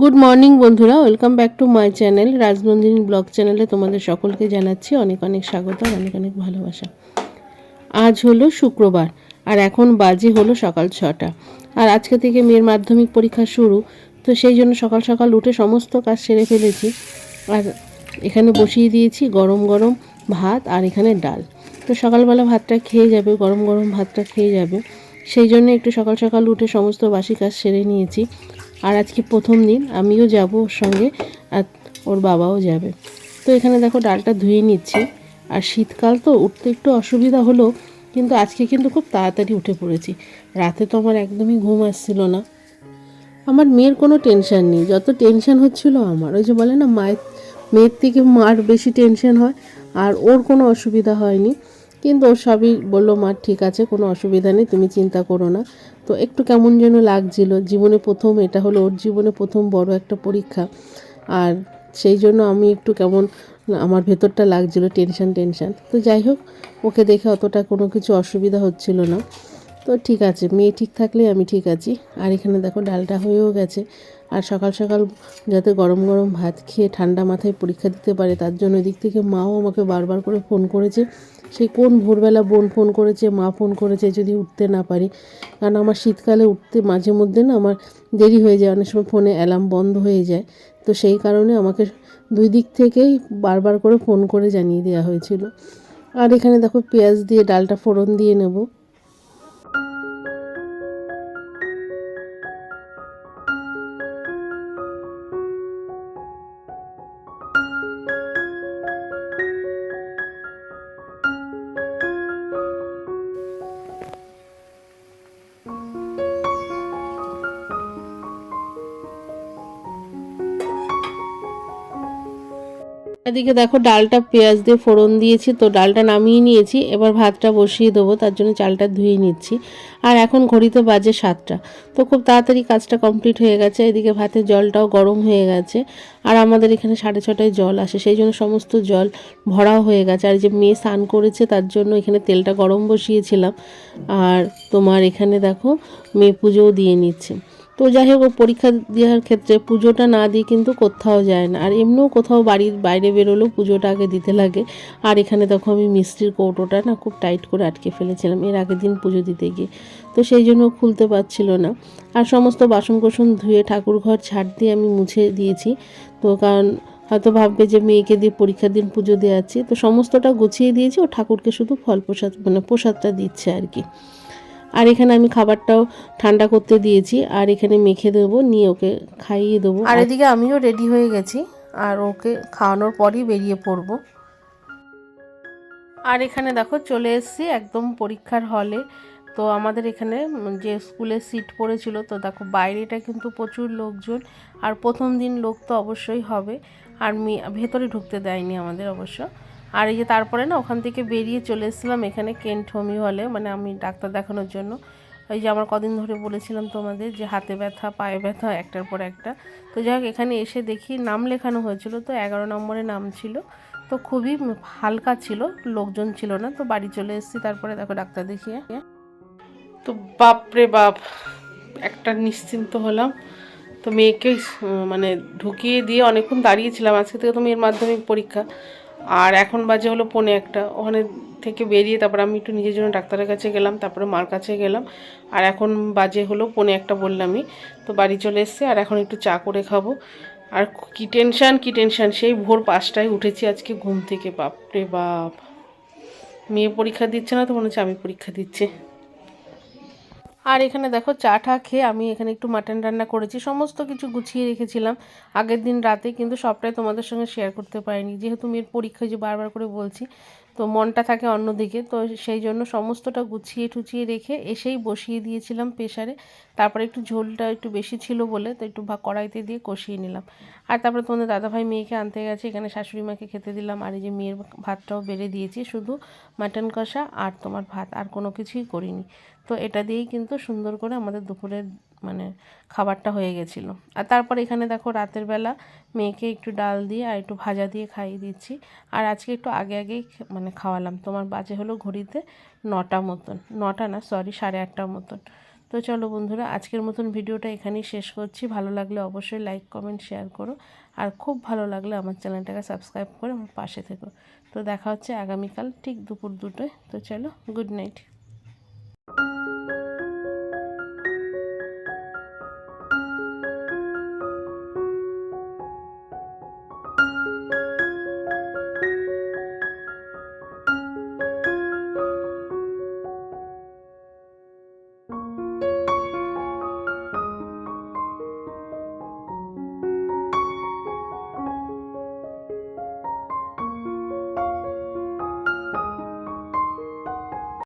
Good morning বন্ধুরা। Welcome back to my channel Rajnandini blog চ্যানেলে তোমাদের সকলকে জানাচ্ছি অনেক অনেক স্বাগত, অনেক অনেক ভালোবাসা। আজ হলো শুক্রবার, আর এখন বাজে হলো সকাল ছটা। আর আজকে থেকে মেয়ের মাধ্যমিক পরীক্ষা শুরু, তো সেই জন্য সকাল সকাল উঠে সমস্ত কাজ সেরে ফেলেছি। আর এখানে বসিয়ে দিয়েছি গরম গরম ভাত আর এখানে ডাল। তো সকালবেলা ভাতটা খেয়ে যাবে, গরম গরম ভাতটা খেয়ে যাবে। সেই জন্য একটু সকাল সকাল উঠে সমস্ত বাসি কাজ সেরে নিয়েছি। আর আজকে প্রথম দিন, আমিও যাব ওর সঙ্গে আর ওর বাবাও যাবে। তো এখানে দেখো ডালটা ধুয়ে নিচ্ছি। আর শীতকাল তো, উঠতে একটু অসুবিধা হলো, কিন্তু আজকে কিন্তু খুব তাড়াতাড়ি উঠে পড়েছি। রাতে তো আমার একদমই ঘুম আসছিল না। আমার মেয়ের কোনো টেনশন নেই, যত টেনশন হচ্ছিল আমার। ওই যে বলে না, মায়ের, মেয়ের থেকে মার বেশি টেনশন হয়, আর ওর কোনো অসুবিধা হয়নি। কিন্তু ওর সবই বলল, মা, ঠিক আছে, কোনো অসুবিধা নেই, তুমি চিন্তা করো না। তো একটু কেমন যেন লাগছিল, জীবনে প্রথম, এটা হলো ওর জীবনে প্রথম বড় একটা পরীক্ষা। আর সেই জন্য আমি একটু কেমন, আমার ভেতরটা লাগছিল, টেনশান টেনশান। তো যাই হোক, ওকে দেখে অতটা কোনো কিছু অসুবিধা হচ্ছিল না। তো ঠিক আছে, মেয়ে ঠিক থাকলে আমি ঠিক আছি। আর এখানে দেখো ডালটা হয়েও গেছে। আর সকাল সকাল যাতে গরম গরম ভাত খেয়ে ঠান্ডা মাথায় পরীক্ষা দিতে পারে, তার জন্য এদিক থেকে মাও আমাকে বারবার করে ফোন করেছে। সেই কোন ভোরবেলা বোন ফোন করেছে, মা ফোন করেছে যদি উঠতে না পারি। কারণ আমার শীতকালে উঠতে মাঝে মধ্যে না আমার দেরি হয়ে যায়, অনেক সময় ফোনে অ্যালার্ম বন্ধ হয়ে যায়। তো সেই কারণে আমাকে দুই দিক থেকেই বারবার করে ফোন করে জানিয়ে দেওয়া হয়েছিল। আর এখানে দেখো পেঁয়াজ দিয়ে, ডালটা ফোড়ন দিয়ে নেব। এদিকে দেখো ডালটা পেঁয়াজ দিয়ে ফোড়ন দিয়েছি, তো ডালটা নামিয়ে নিয়েছি। এবার ভাতটা বসিয়ে দেবো, তার জন্য চালটা ধুয়ে নিচ্ছি। আর এখন ঘড়িতে বাজে সাতটা, তো খুব তাড়াতাড়ি কাজটা কমপ্লিট হয়ে গেছে। এদিকে ভাতের জলটাও গরম হয়ে গেছে, আর আমাদের এখানে সাড়ে ছটায় জল আসে, সেই জন্য সমস্ত জল ভরাও হয়ে গেছে। আর যে মেয়ে স্নান করেছে, তার জন্য এখানে তেলটা গরম বসিয়েছিলাম। আর তোমার এখানে দেখো মেয়ে পুজোও দিয়ে নিচ্ছে। তো যাই হোক পরীক্ষা দেওয়ার ক্ষেত্রে পুজোটা না দিয়ে কিন্তু কোথাও যায় না। আর এমনিও কোথাও বাড়ির বাইরে বেরোলেও পুজোটা আগে দিতে লাগে। আর এখানে তখন আমি মিষ্টির কৌটোটা না খুব টাইট করে আটকে ফেলেছিলাম। এর আগের দিন পুজো দিতে গিয়ে। তো সেই জন্য খুলতে পারছিল না। আর সমস্ত বাসন কোসন ধুয়ে ঠাকুর ঘর ছাড় দিয়ে আমি মুছে দিয়েছি। তো কারণ হয়তো ভাববে যে মেয়েকে দিয়ে পরীক্ষার দিন পুজো দেওয়াচ্ছি তো সমস্তটা গুছিয়ে দিয়েছি। ও ঠাকুরকে শুধু ফল প্রসাদ মানে প্রসাদটা দিচ্ছে আর কি। আর এখানে আমি খাবারটাও ঠান্ডা করতে দিয়েছি, আর এখানে মেখে দেবো, নিয়ে ওকে খাইয়ে দেবো। আর এদিকে আমিও রেডি হয়ে গেছি, আর ওকে খাওয়ানোর পরই বেরিয়ে পড়ব। আর এখানে দেখো চলে এসেছি একদম পরীক্ষার হলে। তো আমাদের এখানে যে স্কুলে সিট পড়েছিল, তো দেখো বাইরেটা কিন্তু প্রচুর লোকজন, আর প্রথম দিন লোক তো অবশ্যই হবে। আর ভেতরে ঢুকতে দেয়নি আমাদের অবশ্য। আর এই যে তারপরে না ওখান থেকে বেরিয়ে চলে এসেছিলাম এখানে কেন্ট হোমি হলে মানে আমি ডাক্তার দেখানোর জন্য। ওই যে আমার কদিন ধরে বলেছিলাম তোমাদের যে হাতে ব্যথা, পায়ে ব্যথা, একটার পর একটা। তো যাই হোক, এখানে এসে দেখি নাম লেখানো হয়েছিল, তো এগারো নম্বরে নাম ছিল। তো খুবই হালকা ছিল, লোকজন ছিল না, তো বাড়ি চলে এসেছি। তারপরে দেখো ডাক্তার দেখিয়ে। তো বাপরে বাপ, একটা নিশ্চিন্ত হলাম। তো মেয়েকে মানে ঢুকিয়ে দিয়ে অনেকক্ষণ দাঁড়িয়েছিলাম আজকে থেকে তো মেয়ের মাধ্যমিক পরীক্ষা। আর এখন বাজে হলো পনে একটা। ওখানে থেকে বেরিয়ে তারপর আমি একটু নিজের জন্য ডাক্তারের কাছে গেলাম, তারপরে মার কাছে গেলাম। আর এখন বাজে হলো পনে একটা বললামই তো বাড়ি চলে এসছে আর এখন একটু চা করে খাব। আর কী টেনশান কী টেনশান? সেই ভোর পাঁচটায় উঠেছি আজকে ঘুম থেকে। বাপরে বাপ। মেয়ে পরীক্ষা দিচ্ছে না তো মনে হচ্ছে আমি পরীক্ষা দিচ্ছে। আর এখানে দেখো চা টা খেয়ে আমি এখানে একটু মাটন রান্না করেছি। সমস্ত কিছু গুছিয়ে রেখেছিলাম। আগের দিন রাতে কিন্তু সবটাই তোমাদের সঙ্গে শেয়ার করতে পারিনি। যেহেতু মেয়ের পরীক্ষা যে বারবার করে বলছি তো মনটা থাকে অন্যদিকে। তো সেই জন্য সমস্তটা গুছিয়ে টুচিয়ে রেখে এসেই বসিয়ে দিয়েছিলাম প্রেশারে তারপরে একটু ঝোলটা একটু বেশি ছিল বলে তো একটু কড়াইতে দিয়ে কষিয়ে নিলাম। আর তারপরে তোমাদের দাদাভাই মেয়েকে আনতে গেছে। এখানে শাশুড়ি মাকে খেতে দিলাম। আর এই যে মেয়ের ভাতটাও বেড়ে দিয়েছি। শুধু মাটন কষা আর তোমার ভাত। আর কোনো কিছুই করিনি। তো এটা দিয়েই কিন্তু সুন্দর করে আমাদের দুপুরের মানে খাবারটা হয়ে গেছিল। আর তারপর এখানে দেখো রাতের বেলা মেয়েকে একটু ডাল দিয়ে আর একটু ভাজা দিয়ে খাইয়ে দিচ্ছি। আর আজকে একটু আগে আগেই মানে খাওয়ালাম। তোমার বাজে হলো ঘড়িতে নটা মতন। নটা না সরি সাড়ে আটটার মতন। তো চলো বন্ধুরা, আজকের মতন ভিডিওটা এখানেই শেষ করছি। ভালো লাগলে অবশ্যই লাইক কমেন্ট শেয়ার করো। আর খুব ভালো লাগলে আমার চ্যানেলটাকে সাবস্ক্রাইব করে আমার পাশে থেকো। তো দেখা হচ্ছে আগামীকাল ঠিক দুপুর দুটোয়। তো চলো গুড নাইট